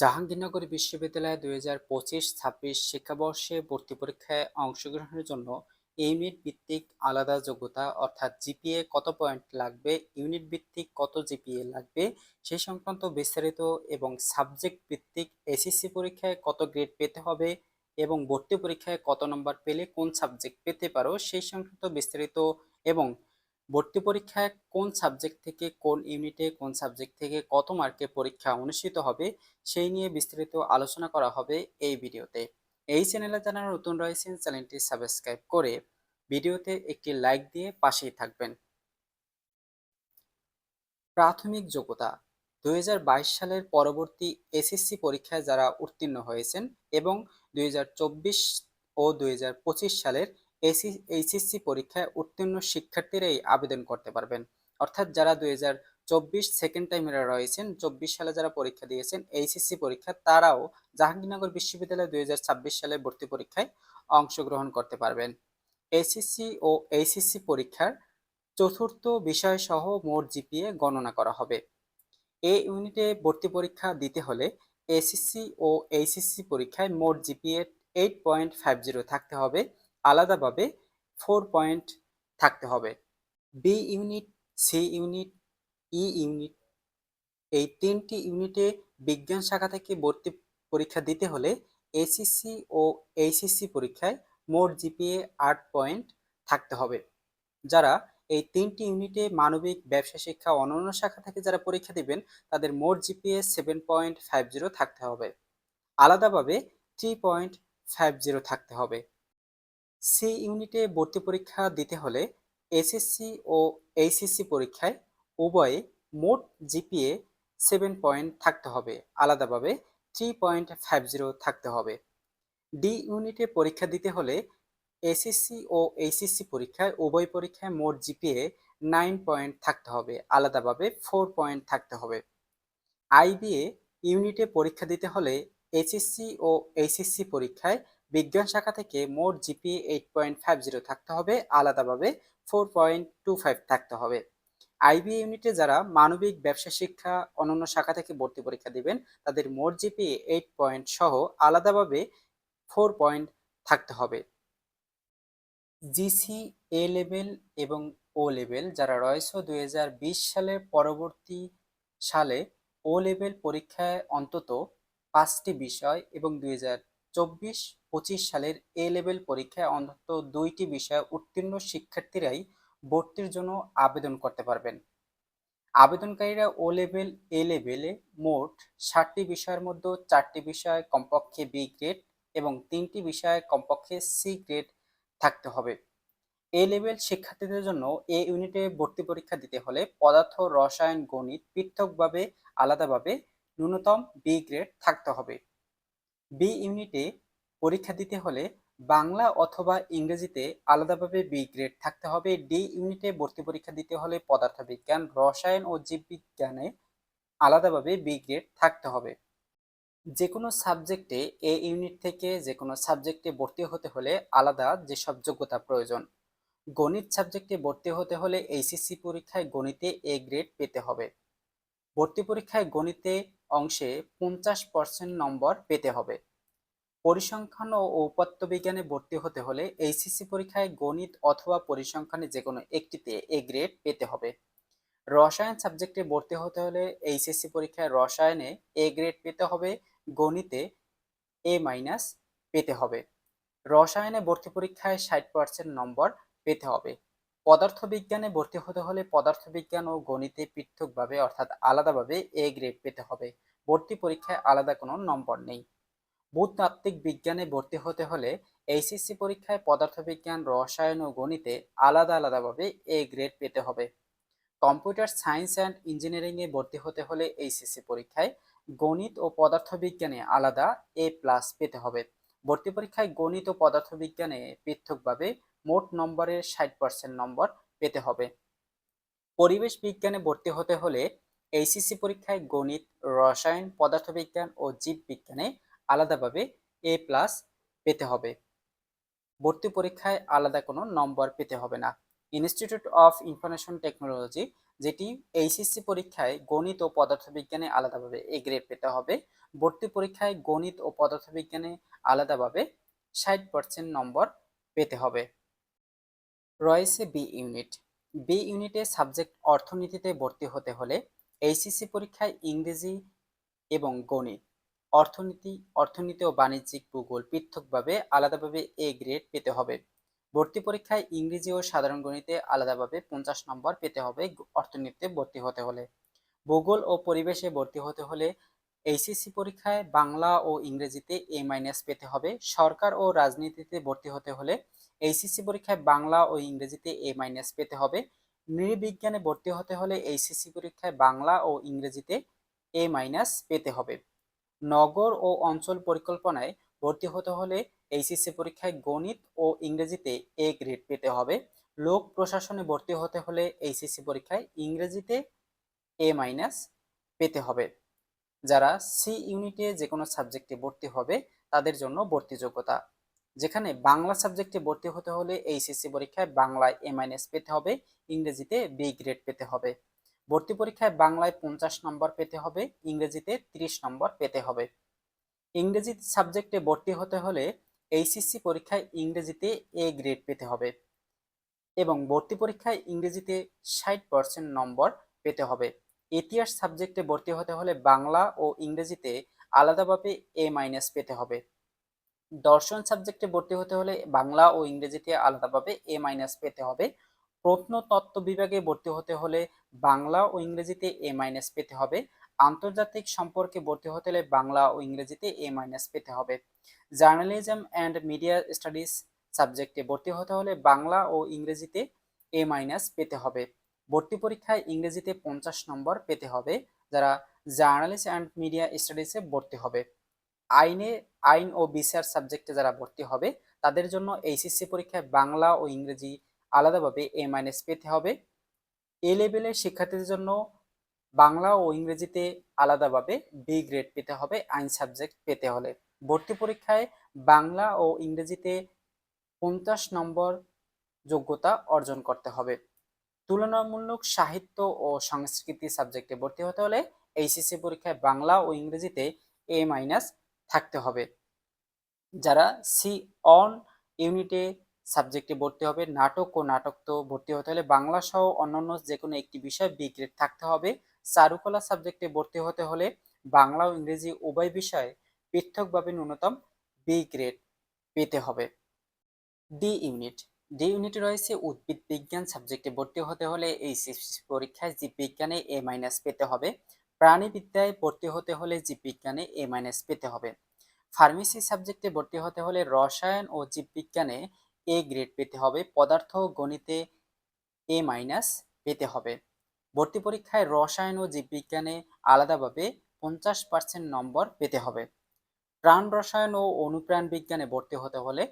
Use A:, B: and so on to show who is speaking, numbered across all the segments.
A: জাহাঙ্গীরনগর বিশ্ববিদ্যালয়ে দুই হাজার পঁচিশ ছাব্বিশ শিক্ষাবর্ষে ভর্তি পরীক্ষায় অংশগ্রহণের জন্য ইউনিট ভিত্তিক আলাদা যোগ্যতা, অর্থাৎ জিপিএ কত পয়েন্ট লাগবে, ইউনিট ভিত্তিক কত জিপিএ লাগবে সেই সংক্রান্ত বিস্তারিত এবং সাবজেক্ট ভিত্তিক এসএসসি পরীক্ষায় কত গ্রেড পেতে হবে এবং ভর্তি পরীক্ষায় কত নম্বর পেলে কোন সাবজেক্ট পেতে পারো, সেই সংক্রান্ত বিস্তারিত এবং ভর্তি পরীক্ষায় কোন সাবজেক্ট থেকে কোন ইউনিটে কোন সাবজেক্ট থেকে কত মার্কে পরীক্ষা অনুষ্ঠিত হবে, সেই নিয়ে বিস্তারিত আলোচনা করা হবে এই ভিডিওতে। এই চ্যানেলে যারা নতুন রয়েছেন চ্যানেলটি সাবস্ক্রাইব করে ভিডিওতে একটি লাইক দিয়ে পাশেই থাকবেন। প্রাথমিক যোগ্যতা, দুই হাজার বাইশ সালের পরবর্তী এসএসসি পরীক্ষায় যারা উত্তীর্ণ হয়েছেন এবং দুই হাজার চব্বিশ ও দুই হাজার পঁচিশ সালের এইচএসসি পরীক্ষায় উত্তীর্ণ শিক্ষার্থীরাই আবেদন করতে পারবেন। অর্থাৎ যারা দুই হাজার চব্বিশ সেকেন্ড টাইমেরা রয়েছেন, চব্বিশ সালে যারা পরীক্ষা দিয়েছেন, এইচএসসি পরীক্ষা, তারাও জাহাঙ্গীরনগর বিশ্ববিদ্যালয় দুই হাজার ছাব্বিশ সালে ভর্তি পরীক্ষায় অংশগ্রহণ করতে পারবেন। এসএসসি ও এইচএসসি পরীক্ষার চতুর্থ বিষয় সহ মোট জিপিএ গণনা করা হবে। এই ইউনিটে ভর্তি পরীক্ষা দিতে হলে এসএসসি ও এইচএসসি পরীক্ষায় মোট GPA eight point five zero থাকতে হবে। আলাদাভাবে ফোর পয়েন্ট থাকতে হবে। B unit C unit E unit এই তিনটি ইউনিটে বিজ্ঞান শাখা থেকে ভর্তি পরীক্ষা দিতে হলে এসিসি ও এইচএসসি পরীক্ষায় মোট জিপিএ আট পয়েন্ট থাকতে হবে। যারা এই তিনটি ইউনিটে মানবিক, ব্যবসা, শিক্ষা অনন্য শাখা থেকে যারা পরীক্ষা দিবেন, তাদের মোট GPA seven point five zero থাকতে হবে। আলাদাভাবে থ্রি পয়েন্ট ফাইভ জিরো থাকতে হবে। সি ইউনিটে ভর্তি পরীক্ষা দিতে হলে এসএসসি ও এইচএসসি পরীক্ষায় উভয়ে মোট জিপিএ সেভেন পয়েন্ট থাকতে হবে। আলাদাভাবে থ্রি পয়েন্ট ফাইভ জিরো থাকতে হবে। ডি ইউনিটে পরীক্ষা দিতে হলে এসএসসি ও এইচএসসি পরীক্ষায় উভয় পরীক্ষায় মোট জিপিএ নাইন পয়েন্ট থাকতে হবে। আলাদাভাবে ফোর পয়েন্ট থাকতে হবে। আইবিএ ইউনিটে পরীক্ষা দিতে হলে এইচএসসি ও এইচএসসি পরীক্ষায় বিজ্ঞান শাখা থেকে মোট GPA eight point five zero থাকতে হবে, আলাদাভাবে ফোর পয়েন্ট টু ফাইভ থাকতে হবে। আইবি ইউনিটে যারা মানবিক ব্যবসা শিক্ষা অনন্য শাখা থেকে ভর্তি পরীক্ষা দিবেন, তাদের মোট জিপি এইট পয়েন্ট সহ আলাদাভাবে ফোর পয়েন্ট থাকতে হবে। জিসি, এ লেভেল এবং ও লেভেল যারা রয়েছে দুই হাজার বিশ সালের পরবর্তী সালে ও লেভেল পরীক্ষায় অন্তত পাঁচটি বিষয় এবং দুই হাজার চব্বিশ পঁচিশ সালের এ লেভেল পরীক্ষায় অন্তত দুইটি বিষয়ে উত্তীর্ণ শিক্ষার্থীরাই ভর্তির জন্য আবেদন করতে পারবেন। আবেদনকারীরা ও লেভেল এ লেভেলে মোট ষাটটি বিষয়ের মধ্যে চারটি বিষয় কমপক্ষে বি গ্রেড এবং তিনটি বিষয়ে কমপক্ষে সি গ্রেড থাকতে হবে। এ লেভেল শিক্ষার্থীদের জন্য এ ইউনিটে ভর্তি পরীক্ষা দিতে হলে পদার্থ, রসায়ন, গণিত পৃথকভাবে, আলাদাভাবে ন্যূনতম বি গ্রেড থাকতে হবে। বি ইউনিটে পরীক্ষা দিতে হলে বাংলা অথবা ইংরেজিতে আলাদাভাবে বি গ্রেড থাকতে হবে। ডি ইউনিটে ভর্তি পরীক্ষা দিতে হলে পদার্থবিজ্ঞান, রসায়ন ও জীববিজ্ঞানে আলাদাভাবে বি গ্রেড থাকতে হবে। যে কোনো সাবজেক্টে এ ইউনিট থেকে যে কোনো সাবজেক্টে ভর্তি হতে হলে আলাদা যেসব যোগ্যতা প্রয়োজন, গণিত সাবজেক্টে ভর্তি হতে হলে এইচএসসি পরীক্ষায় গণিতে এ গ্রেড পেতে হবে। ভর্তি পরীক্ষায় গণিতে অংশে পঞ্চাশ পার্সেন্ট নম্বর পেতে হবে। পরিসংখ্যান ও উপাত্ত বিজ্ঞানে ভর্তি হতে হলে এইচএসসি পরীক্ষায় গণিত অথবা পরিসংখ্যানে যে কোনো একটিতে এ গ্রেড পেতে হবে। রসায়ন সাবজেক্টে ভর্তি হতে হলে এইচএসসি পরীক্ষায় রসায়নে এ গ্রেড পেতে হবে, গণিতে এ মাইনাস পেতে হবে। রসায়নে ভর্তি পরীক্ষায় ষাট পার্সেন্ট নম্বর পেতে হবে। পদার্থবিজ্ঞানে ভর্তি হতে হলে পদার্থবিজ্ঞান ও গণিতে পৃথকভাবে, অর্থাৎ আলাদাভাবে এ গ্রেড পেতে হবে। ভর্তি পরীক্ষায় আলাদা কোনো নম্বর নেই। ভূতাত্ত্বিক বিজ্ঞানে ভর্তি হতে হলে এইচএসসি পরীক্ষায় পদার্থবিজ্ঞান, রসায়ন ও গণিতে আলাদা আলাদাভাবে এ গ্রেড পেতে হবে। কম্পিউটার সায়েন্স অ্যান্ড ইঞ্জিনিয়ারিংয়ে ভর্তি হতে হলে এইচএসসি পরীক্ষায় গণিত ও পদার্থবিজ্ঞানে আলাদা এ প্লাস পেতে হবে। ভর্তি পরীক্ষায় গণিত ও পদার্থবিজ্ঞানে পৃথকভাবে মোট নম্বরের ষাট পার্সেন্ট নম্বর পেতে হবে। পরিবেশ বিজ্ঞানে ভর্তি হতে হলে এইচএসসি পরীক্ষায় গণিত, রসায়ন, পদার্থবিজ্ঞান ও জীববিজ্ঞানে আলাদাভাবে এ প্লাস পেতে হবে। ভর্তি পরীক্ষায় আলাদা কোনো নম্বর পেতে হবে না। ইনস্টিটিউট অফ ইনফরমেশন টেকনোলজি যেটি এইচএসসি পরীক্ষায় গণিত ও পদার্থবিজ্ঞানে আলাদাভাবে এ গ্রেড পেতে হবে, ভর্তি পরীক্ষায় গণিত ও পদার্থবিজ্ঞানে আলাদাভাবে ষাট পার্সেন্ট নম্বর পেতে হবে। রয়েছে বি ইউনিট বি ইউনিটে সাবজেক্ট অর্থনীতিতে ভর্তি হতে হলে এইচএসসি পরীক্ষায় ইংরেজি এবং গণিত, অর্থনীতি অর্থনীতি ও বাণিজ্যিক ভূগোল পৃথকভাবে আলাদাভাবে এ গ্রেড পেতে হবে। ভর্তি পরীক্ষায় ইংরেজি ও সাধারণ গণিতে আলাদাভাবে পঞ্চাশ নম্বর পেতে হবে অর্থনীতিতে ভর্তি হতে হলে। ভূগোল ও পরিবেশে ভর্তি হতে হলে এইচএসসি পরীক্ষায় বাংলা ও ইংরেজিতে এ মাইনাস পেতে হবে। সরকার ও রাজনীতিতে ভর্তি হতে হলে এইচএসসি পরীক্ষায় বাংলা ও ইংরেজিতে এ মাইনাস পেতে হবে। নৃবিজ্ঞানে ভর্তি হতে হলে এইচএসসি পরীক্ষায় বাংলা ও ইংরেজিতে এ মাইনাস পেতে হবে। নগর ও অঞ্চল পরিকল্পনায় ভর্তি হতে হলে এইচএসসি পরীক্ষায় গণিত ও ইংরেজিতে এ গ্রেড পেতে হবে। লোক প্রশাসনে ভর্তি হতে হলে এইচএসসি পরীক্ষায় ইংরেজিতে এ মাইনাস পেতে হবে। যারা সি ইউনিটে যে কোনো সাবজেক্টে ভর্তি হবে, তাদের জন্য ভর্তি যোগ্যতা। যেখানে বাংলা সাবজেক্টে ভর্তি হতে হলে এইচএসসি পরীক্ষায় বাংলায় এ মাইনাস পেতে হবে, ইংরেজিতে বি গ্রেড পেতে হবে। ভর্তি পরীক্ষায় বাংলায় পঞ্চাশ নম্বর পেতে হবে, ইংরেজিতে তিরিশ নম্বর পেতে হবে। ইংরেজি সাবজেক্টে ভর্তি হতে হলে এইচএসসি পরীক্ষায় ইংরেজিতে এ গ্রেড পেতে হবে এবং ভর্তি পরীক্ষায় ইংরেজিতে ষাট পার্সেন্ট নম্বর পেতে হবে। ইতিহাস সাবজেক্টে ভর্তি হতে হলে বাংলা ও ইংরেজিতে আলাদাভাবে এ মাইনাস পেতে হবে। দর্শন সাবজেক্টে ভর্তি হতে হলে বাংলা ও ইংরেজিতে আলাদাভাবে এ মাইনাস পেতে হবে। প্রত্নতত্ত্ব বিভাগে ভর্তি হতে হলে বাংলা ও ইংরেজিতে এ মাইনাস পেতে হবে। আন্তর্জাতিক সম্পর্কে ভর্তি হতে হলে বাংলা ও ইংরেজিতে এ মাইনাস পেতে হবে। জার্নালিজম অ্যান্ড মিডিয়া স্টাডিজ সাবজেক্টে ভর্তি হতে হলে বাংলা ও ইংরেজিতে এ মাইনাস পেতে হবে। ভর্তি পরীক্ষায় ইংরেজিতে পঞ্চাশ নম্বর পেতে হবে, যারা জার্নালিস্ট অ্যান্ড মিডিয়া স্টাডিজে ভর্তি হবে। আইনে, আইন ও বিচার সাবজেক্টে যারা ভর্তি হবে, তাদের জন্য এইচএসসি পরীক্ষায় বাংলা ও ইংরেজি আলাদাভাবে এ মাইনাস পেতে হবে। এ লেভেলের শিক্ষার্থীদের জন্য বাংলা ও ইংরেজিতে আলাদাভাবে বি গ্রেড পেতে হবে, আইন সাবজেক্ট পেতে হলে। ভর্তি পরীক্ষায় বাংলা ও ইংরেজিতে পঞ্চাশ নম্বর যোগ্যতা অর্জন করতে হবে। তুলনামূলক সাহিত্য ও সংস্কৃতি সাবজেক্টে ভর্তি হতে হলে এইচএসসি পরীক্ষায় বাংলা ও ইংরেজিতে এ মাইনাস থাকতে হবে। যারা সি অন ইউনিটে সাবজেক্টে ভর্তি হবে, নাটক ও নাটক তো ভর্তি হতে হলে বাংলা সহ অন্যান্য যে কোনো একটি বিষয় বি গ্রেড থাকতে হবে। চারুকলা সাবজেক্টে ভর্তি হতে হলে বাংলা ও ইংরেজি উভয় বিষয়ে পৃথকভাবে ন্যূনতম বি গ্রেড পেতে হবে। ডি ইউনিট ডি ইউনিটে রয়েছে উদ্ভিদ বিজ্ঞান সাবজেক্টে ভর্তি হতে হলে এই পরীক্ষায় জীববিজ্ঞানে এ মাইনাস পেতে হবে। প্রাণীবিদ্যায় ভর্তি হতে হলে জীববিজ্ঞানে এ মাইনাস পেতে হবে। ফার্মেসি সাবজেক্টে ভর্তি হতে হলে রসায়ন ও জীববিজ্ঞানে এ গ্রেড পেতে হবে। পদার্থ গণিতে এ মাইনাস পেতে হবে। ভর্তি পরীক্ষায় রসায়ন ও জীববিজ্ঞানে আলাদাভাবে পঞ্চাশ পার্সেন্ট নম্বর পেতে হবে। প্রাণ রসায়ন ও অনুপ্রাণ বিজ্ঞানে ভর্তি হতে হলে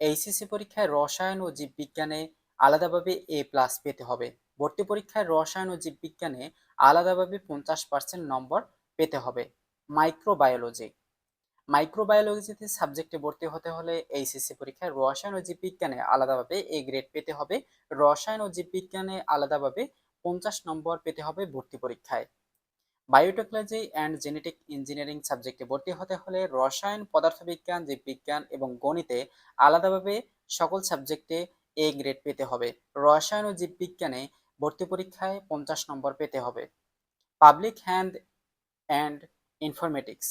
A: এইচএসসি পরীক্ষায় রসায়ন ও জীববিজ্ঞানে আলাদাভাবে এ প্লাস পেতে হবে। ভর্তি পরীক্ষায় রসায়ন ও জীববিজ্ঞানে আলাদাভাবে পঞ্চাশ পার্সেন্ট নম্বর পেতে হবে মাইক্রোবায়োলজি মাইক্রোবায়োলজিতে সাবজেক্টে ভর্তি হতে হলে এইচএসসি পরীক্ষায় রসায়ন ও জীববিজ্ঞানে আলাদাভাবে এ গ্রেড পেতে হবে। রসায়ন ও জীববিজ্ঞানে আলাদাভাবে পঞ্চাশ নম্বর পেতে হবে ভর্তি পরীক্ষায়। বায়োটেকনোলজি অ্যান্ড জেনেটিক ইঞ্জিনিয়ারিং সাবজেক্টে ভর্তি হতে হলে রসায়ন, পদার্থবিজ্ঞান, জীববিজ্ঞান এবং গণিতে আলাদাভাবে সকল সাবজেক্টে এ গ্রেড পেতে হবে। রসায়ন ও জীববিজ্ঞানে ভর্তি পরীক্ষায় পঞ্চাশ নম্বর পেতে হবে। পাবলিক হ্যান্ড অ্যান্ড ইনফরমেটিক্স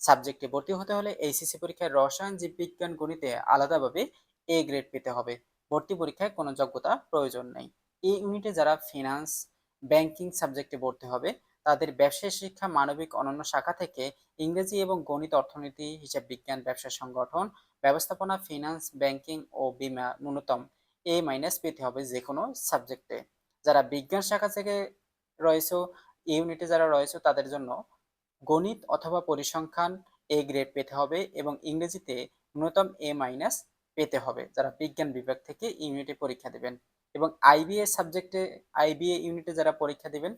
A: সাবজেক্টে ভর্তি হতে হলে এইচএসসি পরীক্ষায় রসায়ন, জীববিজ্ঞান, গণিতে আলাদাভাবে এ গ্রেড পেতে হবে। ভর্তি পরীক্ষায় কোনো যোগ্যতা প্রয়োজন নেই। এই ইউনিটে যারা ফিনান্স, ব্যাংকিং সাবজেক্টে ভর্তি হবে তাদের ব্যবসায় শিক্ষা, মানবিক অনন্য শাখা থেকে ইংরেজি এবং গণিত অর্থনীতি, হিসাব বিজ্ঞান, ব্যবসা সংগঠন, ব্যবস্থাপনা ফিনান্স ব্যাংকিং ও বিমা ন্যূনতম এ মাইনাস পেতে হবে যে কোনো সাবজেক্টে যারা বিজ্ঞান শাখা থেকে রয়েছে ইউনিটে যারা রয়েছে, তাদের জন্য গণিত অথবা পরিসংখ্যান এ গ্রেড পেতে হবে এবং ইংরেজিতে ন্যূনতম এ মাইনাস পেতে হবে। যারা বিজ্ঞান বিভাগ থেকে ইউনিটে পরীক্ষা দেবেন এবং আইবিএ সাবজেক্টে আইবিএ ইউনিটে যারা পরীক্ষা দেবেন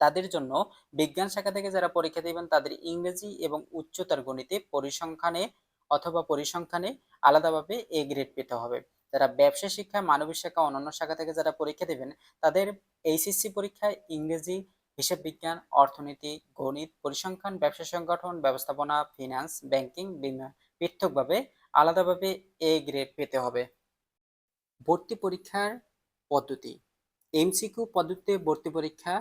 A: তাদের জন্য বিজ্ঞান শাখা থেকে যারা পরীক্ষা দেবেন, তাদের ইংরেজি এবং উচ্চতর গণিতে পরিসংখ্যানে অথবা পরিসংখ্যানে আলাদাভাবে এ গ্রেড পেতে হবে। যারা ব্যবসা শিক্ষা মানবিক শাখা, অন্যান্য শাখা থেকে যারা পরীক্ষা দেবেন, তাদের এইচএসসি পরীক্ষায় ইংরেজি, হিসাব বিজ্ঞান, অর্থনীতি, গণিত, পরিসংখ্যান, ব্যবসা সংগঠন, ব্যবস্থাপনা ফিনান্স ব্যাংকিং পৃথকভাবে আলাদাভাবে এ গ্রেড পেতে হবে। ভর্তি পরীক্ষার পদ্ধতি। এমসিকিউ পদ্ধতিতে ভর্তি পরীক্ষা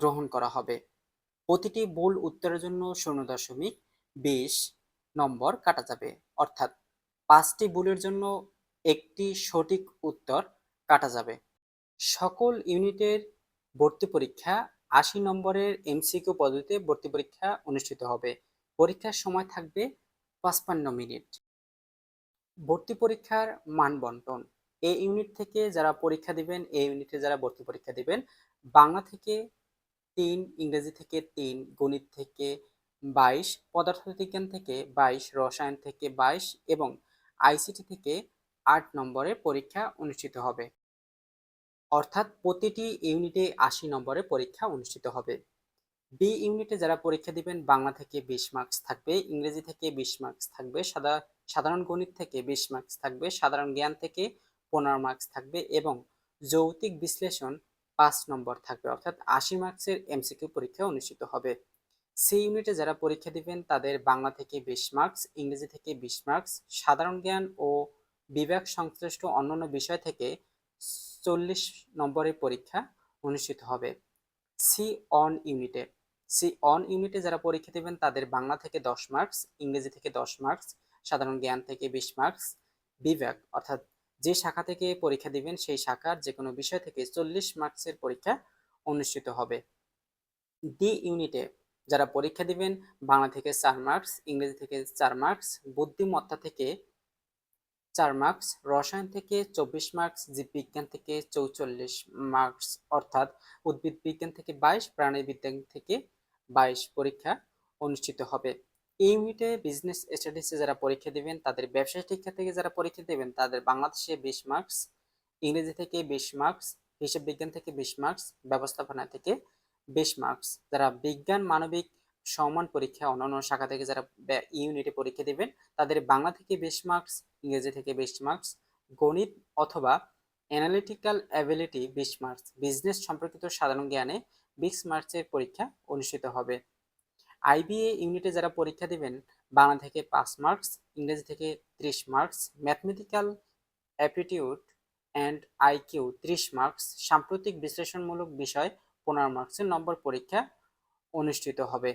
A: গ্রহণ করা হবে। প্রতিটি ভুল উত্তরের জন্য শূন্য দশমিক বিশ নম্বর কাটা যাবে। অর্থাৎ পাঁচটি ভুলের জন্য একটি সঠিক উত্তর কাটা যাবে। সকল ইউনিটের ভর্তি পরীক্ষা আশি নম্বরের এমসিকিউ পদ্ধতিতে ভর্তি পরীক্ষা অনুষ্ঠিত হবে। পরীক্ষার সময় থাকবে পাঁচপান্ন মিনিট। ভর্তি পরীক্ষার মান বন্টন। এই ইউনিট থেকে যারা পরীক্ষা দিবেন এই ইউনিটে যারা ভর্তি পরীক্ষা দিবেন, বাংলা থেকে তিন, ইংরেজি থেকে তিন, গণিত থেকে বাইশ, পদার্থবিজ্ঞান থেকে বাইশ, রসায়ন থেকে বাইশ এবং আইসিটি থেকে আট নম্বরের পরীক্ষা অনুষ্ঠিত হবে। অর্থাৎ প্রতিটি ইউনিটে আশি নম্বরের পরীক্ষা অনুষ্ঠিত হবে। বি ইউনিটে যারা পরীক্ষা দিবেন, বাংলা থেকে বিশ মার্কস থাকবে, ইংরেজি থেকে বিশ মার্কস থাকবে, সাদা, সাধারণ গণিত থেকে বিশ মার্কস থাকবে, সাধারণ জ্ঞান থেকে পনেরো মার্কস থাকবে এবং যৌতিক বিশ্লেষণ পাঁচ নম্বর থাকবে, অর্থাৎ আশি মার্কসের এমসিকিউ পরীক্ষা অনুষ্ঠিত হবে। সি ইউনিটে যারা পরীক্ষা দিবেন, তাদের বাংলা থেকে বিশ মার্কস, ইংরেজি থেকে বিশ মার্কস, সাধারণ জ্ঞান ও বিভাগ সংশ্লিষ্ট অন্যান্য বিষয় থেকে চল্লিশ নম্বরের পরীক্ষা অনুষ্ঠিত হবে। সি অন ইউনিটে, সি অন ইউনিটে যারা পরীক্ষা দেবেন, তাদের বাংলা থেকে দশ মার্কস, ইংরেজি থেকে দশ মার্কস, সাধারণ জ্ঞান থেকে বিশ মার্কস বিভাগ অর্থাৎ যে শাখা থেকে পরীক্ষা দিবেন, সেই শাখার যে কোনো বিষয় থেকে চল্লিশ মার্কসের পরীক্ষা অনুষ্ঠিত হবে। ডি ইউনিটে যারা পরীক্ষা দিবেন, বাংলা থেকে চার মার্কস, ইংরেজি থেকে চার মার্কস, বুদ্ধিমত্তা থেকে চার মার্কস, রসায়ন থেকে চব্বিশ মার্কস, জীববিজ্ঞান থেকে চৌচল্লিশ মার্কস, অর্থাৎ উদ্ভিদ বিজ্ঞান থেকে বাইশ প্রাণী বিজ্ঞান থেকে বাইশ পরীক্ষা অনুষ্ঠিত হবে। ইউনিটে বিজনেস স্টাডিজে যারা পরীক্ষা দেবেন, তাদের ব্যবসায় শিক্ষা থেকে যারা পরীক্ষা দেবেন, তাদের বাংলাদেশে বিশ মার্কস ইংরেজি থেকে বিশ মার্কস হিসাব বিজ্ঞান থেকে বিশ মার্কস ব্যবস্থাপনা থেকে বিশ মার্কস যারা বিজ্ঞান, মানবিক সমান পরীক্ষা অন্যান্য শাখা থেকে যারা ইউনিটে পরীক্ষা দেবেন, তাদের বাংলা থেকে বিশ মার্কস ইংরেজি থেকে বিশ মার্কস গণিত অথবা অ্যানালিটিক্যাল অ্যাবিলিটি বিশ মার্কস বিজনেস সম্পর্কিত সাধারণ জ্ঞানে বিশ মার্কসের পরীক্ষা অনুষ্ঠিত হবে। আইবিএ ইউনিটে যারা পরীক্ষা দেবেন, বাংলা থেকে পাঁচ মার্কস ইংরেজি থেকে ত্রিশ marks mathematical aptitude and IQ ত্রিশ মার্কস সাম্প্রতিক বিশ্লেষণমূলক বিষয় পনেরো মার্কসের নম্বর পরীক্ষা অনুষ্ঠিত হবে।